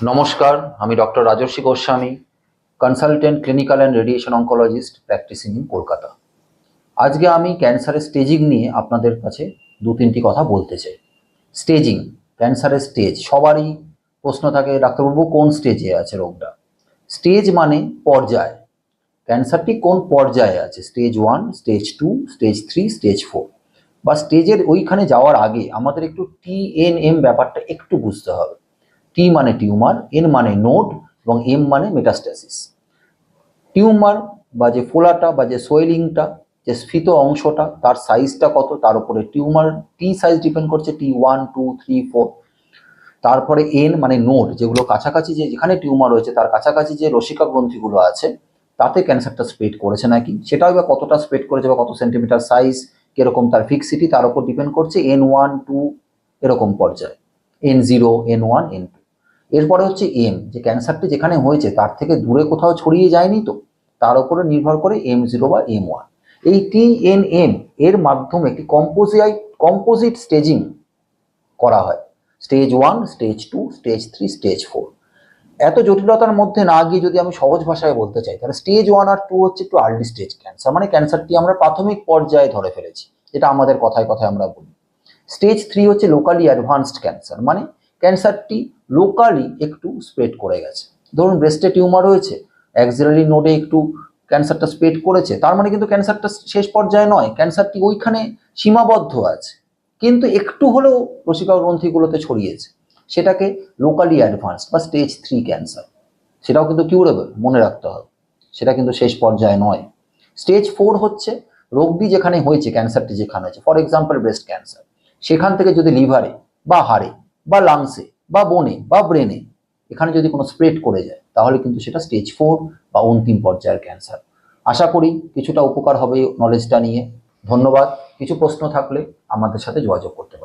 নমস্কার, আমি doctor Rajasvi Goswami consultant clinical and radiation oncologist practising in Kolkata. আজকে আমি ক্যান্সারের স্টেজিং নিয়ে আপনাদের কাছে দু তিনটি কথা বলতে চাই। স্টেজিং ক্যান্সারের স্টেজ সবারই প্রশ্ন থাকে, ডাক্তারবাবু কোন স্টেজে আছে রোগটা? স্টেজ মানে পর্যায়। ক্যান্সারটি কোন পর্যায়ে আছে? Stage one stage two stage three stage four বা স্টেজের ওইখানে যাওয়ার আগে আমাদের একটু টি এন এম ব্যাপারটা একটু বুঝতে হবে। টি মানে টিউমার এন মানে নোড এবং এম মানে মেটাস্ট্যাসিস টিউমার বা যে ফোলাটা বা যে সোয়েলিংটা যে স্ফীত অংশটা, তার সাইজটা কত, তার উপরে টিউমার টি সাইজ ডিপেন্ড করছে T one two three four তারপরে এন মানে নোড যেগুলো কাছাকাছি যে যেখানে টিউমার রয়েছে, তার কাছাকাছি যে রসিকা গ্রন্থিগুলো আছে, তাতে ক্যান্সারটা স্প্রেড করেছে নাকি? সেটাও বা কতটা স্প্রেড করেছে বা কত সেন্টিমিটার সাইজ কীরকম তার ফিক্সিটি তার উপর ডিপেন্ড করছে এন ওয়ান টু এরকম পর্যায়ে। N zero N one N two এরপরে হচ্ছে এম যে ক্যান্সারটি যেখানে হয়েছে, তার থেকে দূরে কোথাও ছড়িয়ে যায়নি তো? তার উপরে নির্ভর করে এম জিরো বা এম ওয়ান এই টি এন এম এর মাধ্যমে একটি কম্পোজিট কম্পোজিট স্টেজিং করা হয়। Stage one stage two stage three stage four এত জটিলতার মধ্যে না গিয়ে যদি আমি সহজ ভাষায় বলতে চাই, তাহলে স্টেজ ওয়ান আর টু হচ্ছে একটু আর্লি স্টেজ ক্যান্সার মানে ক্যান্সারটি আমরা প্রাথমিক পর্যায়ে ধরে ফেলেছি এটা আমাদের কথায় কথায় আমরা বলি। স্টেজ থ্রি হচ্ছে লোকালি অ্যাডভান্সড ক্যান্সার মানে ক্যান্সারটি লোকালি একটু স্প্রেড করে গেছে। ধরুন ব্রেস্টে টিউমার রয়েছে অ্যাক্সিলারি নোডে একটু ক্যান্সারটা স্প্রেড করেছে, তার মানে কিন্তু ক্যান্সারটা শেষ পর্যায়ে নয় ক্যান্সারটি ওইখানে সীমাবদ্ধ আছে। কিন্তু একটু হলেও রসিকা গ্রন্থিগুলোতে ছড়িয়েছে। সেটাকে লোকালি অ্যাডভান্স বা স্টেজ থ্রি ক্যান্সার সেটাও কিন্তু কিউরেবল মনে রাখতে হবে। সেটা কিন্তু শেষ পর্যায়ে নয়। স্টেজ ফোর হচ্ছে রোগটি যেখানে হয়েছে ক্যান্সারটি যেখানে হয়েছে। ফর এক্সাম্পল ব্রেস্ট ক্যান্সার সেখান থেকে যদি লিভারে বা হাড়ে বা লাংসে বা বনে বা ব্রেনে এখানে যদি কোনো স্প্রেড করে যায়, তাহলে কিন্তু সেটা স্টেজ ফোর বা অন্তিম পর্যায়ের ক্যান্সার আশা করি কিছুটা উপকার হবে নলেজটা নিয়ে। ধন্যবাদ। কিছু প্রশ্ন থাকলে আমাদের সাথে যোগাযোগ করতে